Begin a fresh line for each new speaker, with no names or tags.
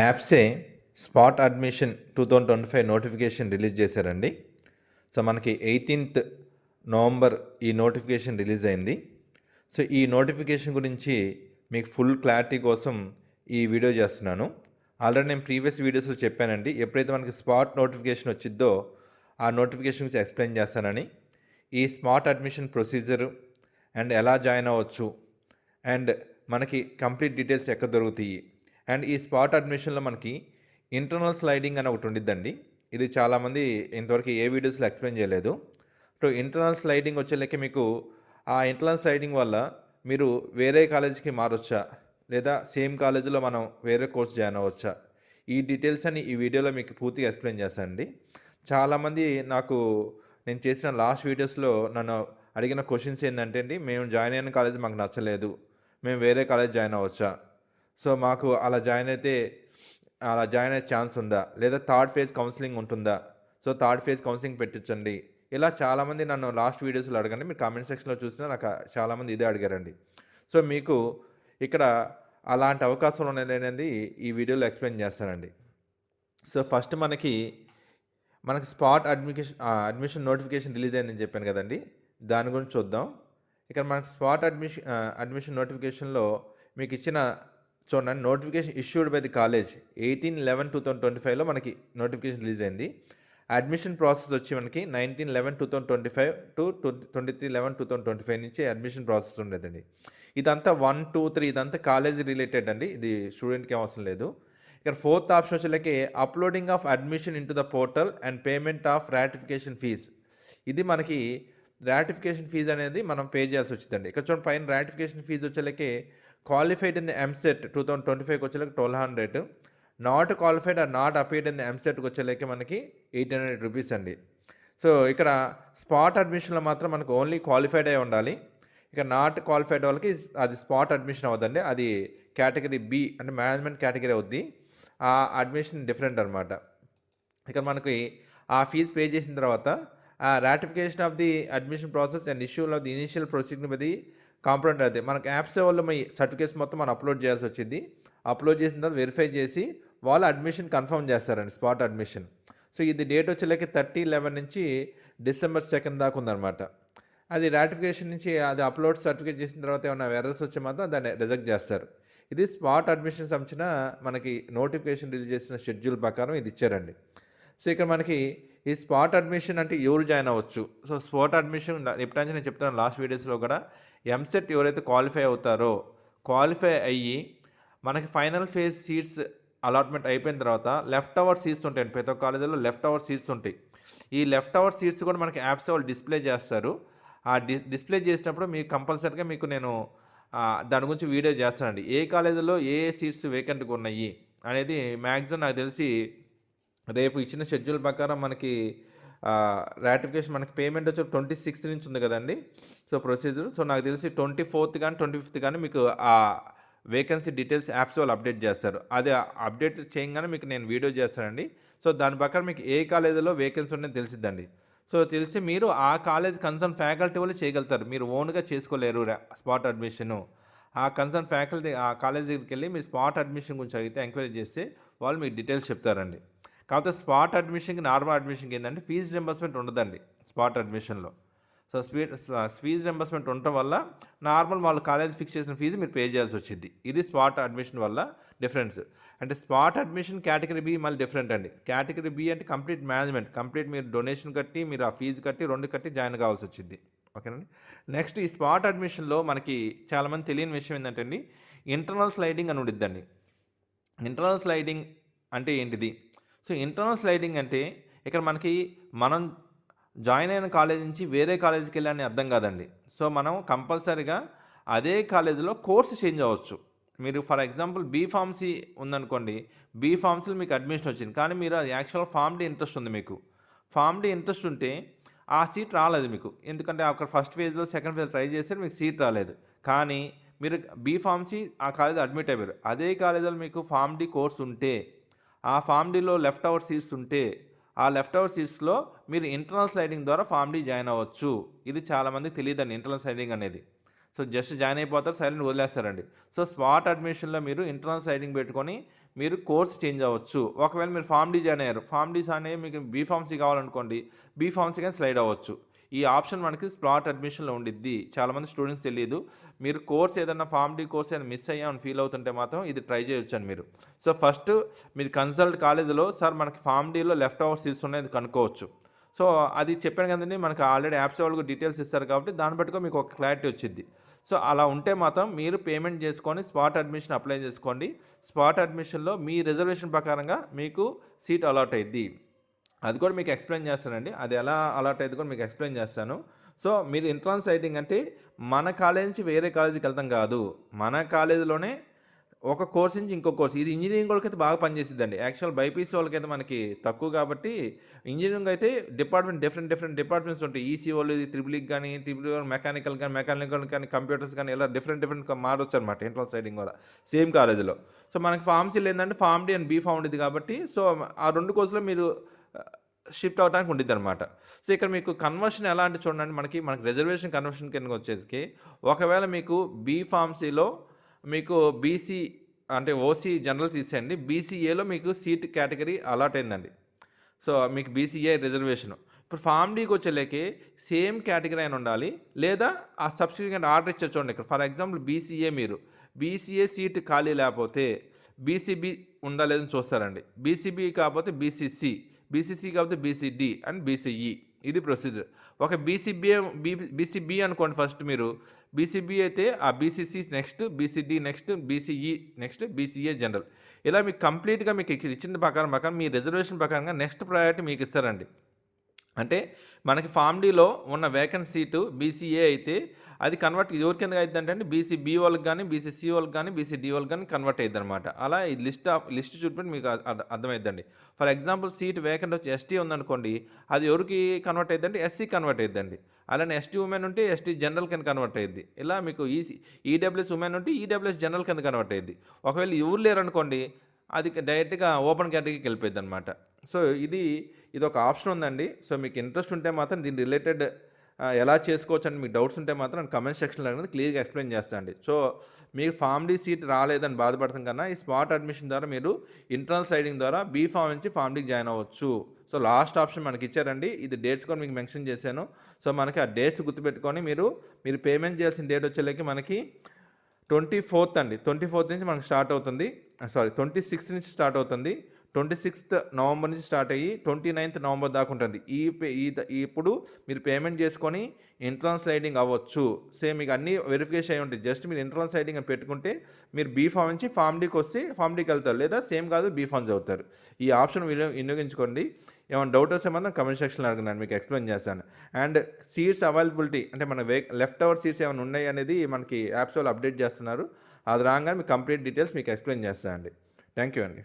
APSCHE spot admission two thousand twenty five notification release చేశారండి. So మనకి eighteenth November ఈ notification release అయింది. So ఈ నోటిఫికేషన్ గురించి మీకు ఫుల్ క్లారిటీ కోసం ఈ వీడియో చేస్తున్నాను. ఆల్రెడీ నేను ప్రీవియస్ వీడియోస్లో చెప్పానండి ఎప్పుడైతే మనకి స్పాట్ నోటిఫికేషన్ వచ్చిద్దో ఆ నోటిఫికేషన్ గురించి ఎక్స్ప్లెయిన్ చేస్తానని. ఈ స్మార్ట్ అడ్మిషన్ ప్రొసీజరు అండ్ ఎలా జాయిన్ అవ్వచ్చు అండ్ మనకి కంప్లీట్ డీటెయిల్స్ ఎక్కడ దొరుకుతాయి అండ్ ఈ స్పాట్ అడ్మిషన్లో మనకి ఇంటర్నల్ స్లైడింగ్ అని ఒకటి ఉండిద్దండి. ఇది చాలామంది ఇంతవరకు ఏ వీడియోస్లో ఎక్స్ప్లెయిన్ చేయలేదు. సో ఇంటర్నల్ స్లైడింగ్ వచ్చేలకి మీకు ఆ ఇంటర్నల్ స్లైడింగ్ వల్ల మీరు వేరే కాలేజీకి మారొచ్చా? లేదా సేమ్ కాలేజీలో మనం వేరే కోర్స్ జాయిన్ అవ్వచ్చా? ఈ డీటెయిల్స్ అని ఈ వీడియోలో మీకు పూర్తిగా ఎక్స్ప్లెయిన్ చేస్తానండి. చాలామంది నాకు నేను చేసిన లాస్ట్ వీడియోస్లో నన్ను అడిగిన క్వశ్చన్స్ ఏంటంటే అండి మేము జాయిన్ అయిన కాలేజ్ మాకు నచ్చలేదు. మేము వేరే కాలేజ్ జాయిన్ అవ్వచ్చా? సో మాకు అలా జాయిన్ అయితే అలా జాయిన్ అయ్యే ఛాన్స్ ఉందా? లేదా థర్డ్ ఫేజ్ కౌన్సిలింగ్ ఉంటుందా? సో థర్డ్ ఫేజ్ కౌన్సిలింగ్ పెట్టించండి. ఇలా చాలామంది నన్ను లాస్ట్ వీడియోస్లో అడగండి. మీరు కామెంట్ సెక్షన్లో చూసినా నాకు చాలామంది ఇదే అడిగారండి. సో మీకు ఇక్కడ అలాంటి అవకాశాలు ఉన్నాయనేది ఈ వీడియోలో ఎక్స్ప్లెయిన్ చేస్తానండి. సో ఫస్ట్ మనకి మనకి spot admission admission notification release అయిందని చెప్పాను కదండి. దాని గురించి చూద్దాం. ఇక్కడ మనకి స్పాట్ అడ్మిషన్ అడ్మిషన్ నోటిఫికేషన్లో మీకు ఇచ్చిన చూడండి notification issued by the college. Eighteen eleven two thousand twenty ఫైవ్లో మనకి నోటిఫికేషన్ రిలీజ్ అయింది. అడ్మిషన్ ప్రాసెస్ వచ్చి మనకి nineteen eleven two thousand twenty five to twenty three eleven two thousand twenty five నుంచి అడ్మిషన్ ప్రాసెస్ ఉండేదండి. ఇదంతా వన్ టూ త్రీ ఇదంతా college related అండి. ఇది స్టూడెంట్కి అవసరం లేదు. ఇక్కడ fourth option వచ్చేలకి uploading of admission into the portal and payment of ratification fees. ఇది మనకి రాటిఫికేషన్ ఫీజ్ అనేది మనం పే చేయాల్సి వచ్చిందండి. ఇక్కడ చూడండి పైన ratification fee వచ్చేలకి qualified in the EAMCET two thousand twenty ఫైవ్కి వచ్చేలకి twelve hundred not qualified or not appeared in the ఎంసెట్కి వచ్చేలకి మనకి ఎయిట్ హండ్రెడ్ రూపీస్ అండి. సో ఇక్కడ స్పాట్ అడ్మిషన్లో మాత్రం మనకు ఓన్లీ క్వాలిఫైడ్ అయి ఉండాలి. ఇక నాట్ క్వాలిఫైడ్ వాళ్ళకి అది స్పాట్ అడ్మిషన్ అవుతుందండి అది కేటగిరీ బి అంటే మేనేజ్మెంట్ కేటగిరీ అవుద్ది. ఆ అడ్మిషన్ డిఫరెంట్ అనమాట ఇక్కడ మనకి ఆ ఫీజు పే చేసిన తర్వాత ఆ ratification of the admission process and issual of the initial proceeding Badi compound అది. మనకి యాప్స్ వాళ్ళు మీ సర్టిఫికేట్స్ మొత్తం మనం అప్లోడ్ చేయాల్సి వచ్చింది. అప్లోడ్ చేసిన తర్వాత వెరిఫై చేసి వాళ్ళు అడ్మిషన్ కన్ఫర్మ్ చేస్తారండి స్పాట్ అడ్మిషన్. సో ఇది డేట్ వచ్చేలాకి థర్టీ లెవెన్ నుంచి డిసెంబర్ సెకండ్ దాకా ఉందన్నమాట. అది రాటిఫికేషన్ నుంచి అది అప్లోడ్ సర్టిఫికేట్ చేసిన తర్వాత ఏమైనా ఎర్రర్స్ వచ్చే మాత్రం దాన్ని రిజెక్ట్ చేస్తారు. ఇది స్పాట్ అడ్మిషన్ సంబంధించిన మనకి నోటిఫికేషన్ రిలీజ్ చేసిన షెడ్యూల్ ప్రకారం ఇది ఇచ్చారండి. సో ఇక్కడ మనకి ఈ స్పాట్ అడ్మిషన్ అంటే ఎవరు జాయిన్ అవ్వచ్చు? సో స్పాట్ అడ్మిషన్ ఎప్పుడైనా నేను చెప్తాను లాస్ట్ వీడియోస్లో కూడా. ఎంసెట్ ఎవరైతే క్వాలిఫై అవుతారో క్వాలిఫై అయ్యి మనకి ఫైనల్ ఫేజ్ సీట్స్ అలాట్మెంట్ అయిపోయిన తర్వాత లెఫ్ట్ అవర్ సీట్స్ ఉంటాయండి. ప్రతి ఒక్క కాలేజీలో లెఫ్ట్ అవర్ సీట్స్ ఉంటాయి. ఈ లెఫ్ట్ అవర్ సీట్స్ కూడా మనకి యాప్స్ వాళ్ళు డిస్ప్లే చేస్తారు. ఆ డి డిస్ప్లే చేసినప్పుడు మీకు కంపల్సరీగా మీకు నేను దాని గురించి వీడియో చేస్తానండి. ఏ కాలేజీలో ఏ ఏ సీట్స్ వేకెంట్గా ఉన్నాయి అనేది మ్యాక్సిమం నాకు తెలిసి రేపు ఇచ్చిన షెడ్యూల్ ప్రకారం మనకి రాటిఫికేషన్ మనకి పేమెంట్ వచ్చి ట్వంటీ సిక్స్త్ నుంచి ఉంది కదండి. సో ప్రొసీజర్ సో నాకు తెలిసి ట్వంటీ ఫోర్త్ కానీ ట్వంటీ ఫిఫ్త్ కానీ మీకు ఆ వేకెన్సీ డీటెయిల్స్ యాప్స్ వాళ్ళు అప్డేట్ చేస్తారు. అది అప్డేట్ చేయగానే మీకు నేను వీడియో చేస్తానండి. సో దాని ప్రకారం మీకు ఏ కాలేజీలో వేకెన్సీ ఉందని తెలిసిద్దండి. సో తెలిసి మీరు ఆ కాలేజ్ కన్సర్న్ ఫ్యాకల్టీ వాళ్ళు చేయగలుగుతారు. మీరు ఓన్గా చేసుకోలేరు స్పాట్ అడ్మిషను ఆ కన్సర్న్ ఫ్యాకల్టీ ఆ కాలేజ్ దగ్గరికి వెళ్ళి మీరు స్పాట్ అడ్మిషన్ గురించి అడిగితే ఎంక్వైరీ చేస్తే వాళ్ళు మీకు డీటెయిల్స్ చెప్తారండి. కాకపోతే స్పాట్ అడ్మిషన్కి నార్మల్ అడ్మిషన్కి ఏంటంటే ఫీజు రింబర్స్మెంట్ ఉండదండి స్పాట్ అడ్మిషన్లో. సో స్పీడ్ ఫీజు రింబర్స్మెంట్ ఉండటం వల్ల నార్మల్ వాళ్ళు కాలేజ్ ఫిక్స్ చేసిన ఫీజు మీరు పే చేయాల్సి వచ్చింది. ఇది స్పాట్ అడ్మిషన్ వల్ల డిఫరెన్స్. అంటే స్పాట్ అడ్మిషన్ కేటగిరీ బి మళ్ళీ డిఫరెంట్ అండి. కేటగిరీ బి అంటే కంప్లీట్ మేనేజ్మెంట్. కంప్లీట్ మీరు డొనేషన్ కట్టి మీరు ఆ ఫీజు కట్టి రెండు కట్టి జాయిన్ కావాల్సి వచ్చింది. ఓకేనండి? నెక్స్ట్ ఈ స్పాట్ అడ్మిషన్లో మనకి చాలామంది తెలియని విషయం ఏంటంటే అండి ఇంటర్నల్ స్లైడింగ్ అని ఉండిద్దండి. ఇంటర్నల్ స్లైడింగ్ అంటే ఏంటిది? సో ఇంటర్నల్ స్లైడింగ్ అంటే ఇక్కడ మనకి మనం జాయిన్ అయిన కాలేజ్ నుంచి వేరే కాలేజీకి వెళ్ళాలని అర్థం కాదండి. సో మనం కంపల్సరీగా అదే కాలేజీలో కోర్సు చేంజ్ అవ్వచ్చు. మీరు ఫర్ ఎగ్జాంపుల్ బీ ఫార్మసీ ఉందనుకోండి బీ ఫార్మసీలో మీకు అడ్మిషన్ వచ్చింది. కానీ మీరు అది యాక్చువల్ ఫార్మ్ డే ఇంట్రెస్ట్ ఉంది మీకు. ఫార్మ్ డే ఇంట్రెస్ట్ ఉంటే ఆ సీట్ రాలేదు మీకు. ఎందుకంటే అక్కడ ఫస్ట్ ఫేజ్లో సెకండ్ ఫేజ్ ట్రై చేస్తే మీకు సీట్ రాలేదు. కానీ మీరు బీ ఫార్మసీ ఆ కాలేజ్ అడ్మిట్ అయిపోయారు. అదే కాలేజీలో మీకు ఫార్మ్ డి కోర్స్ ఉంటే ఆ ఫామ్ డీలో లెఫ్ట్ అవర్ సీట్స్ ఉంటే ఆ లెఫ్ట్ అవర్ సీట్స్లో మీరు ఇంటర్నల్ స్లైడింగ్ ద్వారా ఫామ్ డీ జాయిన్ అవ్వచ్చు. ఇది చాలామందికి తెలియదండి ఇంటర్నల్ స్లైడింగ్ అనేది. సో జస్ట్ జాయిన్ అయిపోతారు సైలెంట్ వదిలేస్తారండి. సో స్పాట్ అడ్మిషన్లో మీరు ఇంటర్నల్ స్లైడింగ్ పెట్టుకొని మీరు కోర్స్ చేంజ్ అవ్వచ్చు. ఒకవేళ మీరు ఫామ్ డీ జాయిన్ అయ్యారు ఫామ్ డీస్ అనేవి మీకు బీ కావాలనుకోండి బీ కానీ స్లైడ్ అవ్వచ్చు. ఈ ఆప్షన్ మనకి స్పాట్ అడ్మిషన్లో ఉండిద్ది. చాలామంది స్టూడెంట్స్ తెలియదు మీరు కోర్స్ ఏదైనా ఫామ్ డీ కోర్స్ ఏదైనా మిస్ అయ్యామని ఫీల్ అవుతుంటే మాత్రం ఇది ట్రై చేయొచ్చు అని మీరు. సో ఫస్ట్ మీరు కన్సల్ట్ కాలేజీలో సార్ మనకి ఫామ్ డీలో లెఫ్ట్ ఓవర్ సీట్స్ ఉన్నాయి కనుక్కోవచ్చు. సో అది చెప్పాను కదండి మనకి ఆల్రెడీ యాప్స్ వాళ్ళకి డీటెయిల్స్ ఇస్తారు కాబట్టి దాన్ని బట్టుకో మీకు ఒక క్లారిటీ వచ్చింది సో అలా ఉంటే మాత్రం మీరు పేమెంట్ చేసుకొని స్పాట్ అడ్మిషన్ అప్లై చేసుకోండి. స్పాట్ అడ్మిషన్లో మీ రిజర్వేషన్ ప్రకారంగా మీకు సీట్ అలాట్ అయ్యిద్ది అది కూడా మీకు ఎక్స్ప్లెయిన్ చేస్తానండి. అది ఎలా అలాట్ అయితే కూడా మీకు ఎక్స్ప్లెయిన్ చేస్తాను. సో మీరు ఎంట్రన్స్ రైటింగ్ అంటే మన కాలేజ్ నుంచి వేరే కాలేజీకి వెళ్తాం కాదు. మన కాలేజీలోనే ఒక కోర్స్ నుంచి ఇంకో కోర్స్ ఇది ఇంజనీరింగ్ వాళ్ళకైతే బాగా పనిచేసిద్దండి. యాక్చువల్ బైపీసీ వాళ్ళకైతే మనకి తక్కువ కాబట్టి ఇంజనీరింగ్ అయితే డిపార్ట్మెంట్ డిఫరెంట్ డిఫరెంట్ డిపార్ట్మెంట్స్ ఉంటాయి. ఈసీ వాళ్ళు త్రిబులిక్ కానీ త్రిబుల్ మెకానికల్ కానీ మెకానికల్ కానీ కంప్యూటర్స్ కానీ ఇలా డిఫరెంట్ డిఫరెంట్ మారొచ్చు అనమాట ఎంట్రన్స్ రైటింగ్ కూడా సేమ్ కాలేజీలో సో మనకి ఫార్మసీలు ఏంటంటే Pharm D and B Pharm ఇది కాబట్టి సో ఆ రెండు కోర్సులో మీరు షిఫ్ట్ అవడానికి ఉండిద్ది అనమాట సో ఇక్కడ మీకు కన్వర్షన్ ఎలా అంటే చూడండి మనకి మనకి రిజర్వేషన్ కన్వర్షన్ కింద వచ్చేసరికి ఒకవేళ మీకు బీ ఫార్మసీలో మీకు బీసీ అంటే ఓసీ జనరల్ తీసేయండి. బీసీఏలో మీకు సీట్ కేటగిరీ అలాట్ అయిందండి. సో మీకు బీసీఏ రిజర్వేషన్ ఇప్పుడు ఫామ్ డీకి వచ్చేలేకి సేమ్ కేటగిరీ అయిన ఉండాలి. లేదా ఆ సబ్సిక్వెంట్ ఆర్డర్ ఇచ్చే చూడండి ఇక్కడ. ఫర్ ఎగ్జాంపుల్ బీసీఏ మీరు. బీసీఏ సీట్ ఖాళీ లేకపోతే బీసీబీ ఉందా లేదని చూస్తారండి. బీసీబీ కాకపోతే బీసీసీ బీసీసీ కాకపోతే బీసీడి అండ్ బీసీఈ ఇది ప్రొసీజర్ ఒక బీసీబీ బీ బీసీబీ అనుకోండి ఫస్ట్ మీరు బీసీబీ అయితే ఆ BCC next BCD next BCE next BCA general ఇలా మీకు కంప్లీట్గా మీకు ఇచ్చిన ప్రకారం ప్రకారం మీ రిజర్వేషన్ ప్రకారంగా నెక్స్ట్ ప్రయారిటీ మీకు ఇస్తారండి అంటే మనకి ఫామ్ డీలో ఉన్న వేకెంట్ సీటు బీసీఏ అయితే అది కన్వర్ట్ ఎవరి కింద అవుతుంది అంటే బీసీ బీ వాళ్ళకి కానీ బీసీ సి వాళ్ళకి కానీ బీసీ డి వాళ్ళకి కానీ కన్వర్ట్ అయ్యింది అనమాట అలా ఈ లిస్ట్ ఆఫ్ లిస్ట్ చూపెట్టి మీకు అర్థ- అర్థమైద్దండి. ఫర్ ఎగ్జాంపుల్ సీట్ వేకెంట్ వచ్చి ఎస్టీ ఉందనుకోండి అది ఎవరికి కన్వర్ట్ అయ్యిందంటే ఎస్సీ కన్వర్ట్ అయ్యిందండి అలానే ఎస్టీ ఉమెన్ ఉంటే ఎస్టీ జనరల్ కింద కన్వర్ట్ అయ్యింది ఇలా మీకు ఈసీ ఈడబ్ల్యూఎస్ ఉమెన్ ఉంటే ఈడబ్ల్యూఎస్ జనరల్ కింద కన్వర్ట్ అయ్యింది ఒకవేళ ఎవరు లేరు అనుకోండి అది డైరెక్ట్గా ఓపెన్ కేటగిరీకి వెళ్ళిపోయింది అనమాట సో ఇది ఇది ఒక ఆప్షన్ ఉందండి. సో మీకు ఇంట్రెస్ట్ ఉంటే మాత్రం దీని రిలేటెడ్ ఎలా చేసుకోవచ్చు అని మీకు డౌట్స్ ఉంటే మాత్రం కమెంట్ సెక్షన్లో అనేది క్లియర్గా ఎక్స్ప్లెయిన్ చేస్తానండి సో మీరు ఫామ్ డి సీట్ రాలేదని బాధపడతాం కన్నా ఈ స్మార్ట్ అడ్మిషన్ ద్వారా మీరు ఇంటర్నల్ సైడింగ్ ద్వారా బీ ఫామ్ నుంచి ఫామ్ జాయిన్ అవ్వచ్చు. సో లాస్ట్ ఆప్షన్ మనకి ఇచ్చారండి. ఇది డేట్స్ కూడా మీకు మెన్షన్ చేశాను. సో మనకి ఆ డేట్స్ గుర్తుపెట్టుకొని మీరు మీరు పేమెంట్ చేయాల్సిన డేట్ వచ్చేలోకి మనకి ట్వంటీ ఫోర్త్ అండి. ట్వంటీ ఫోర్త్ నుంచి మనకు స్టార్ట్ అవుతుంది. సారీ ట్వంటీ సిక్స్త్ నుంచి స్టార్ట్ అవుతుంది. ట్వంటీ సిక్స్త్ నవంబర్ నుంచి స్టార్ట్ అయ్యి ట్వంటీ నైన్త్ నవంబర్ దాకా ఉంటుంది. ఈ పే- ఈ ఇప్పుడు మీరు పేమెంట్ చేసుకొని ఎంట్రన్స్ రైడింగ్ అవ్వచ్చు. సేమ్ మీకు అన్నీ వెరిఫికేషన్ అయి ఉంటాయి. జస్ట్ మీరు ఎంట్రన్స్ రైడింగ్ అని పెట్టుకుంటే మీరు బీ ఫామ్ నుంచి ఫామ్ డీకి వస్తే ఫామ్ డీకి వెళ్తారు. లేదా సేమ్ కాదు బీ ఫామ్ చదువుతారు. ఈ ఆప్షన్ వినియోగించుకోండి. ఏమైనా డౌట్ వస్తే మాత్రం కమెంట్ సెక్షన్లో అడగండి. మీకు ఎక్స్ప్లెయిన్ చేస్తాను. అండ్ సీట్స్ అవైలబిలిటీ అంటే మన వే లెఫ్ట్ అవర్ సీట్స్ ఏమైనా ఉన్నాయి అనేది మనకి యాప్స్ వాళ్ళు అప్డేట్ చేస్తున్నారు. అది రాగానే మీకు కంప్లీట్ డీటెయిల్స్ మీకు ఎక్స్ప్లెయిన్ చేస్తానండి. థ్యాంక్ యూ అండి.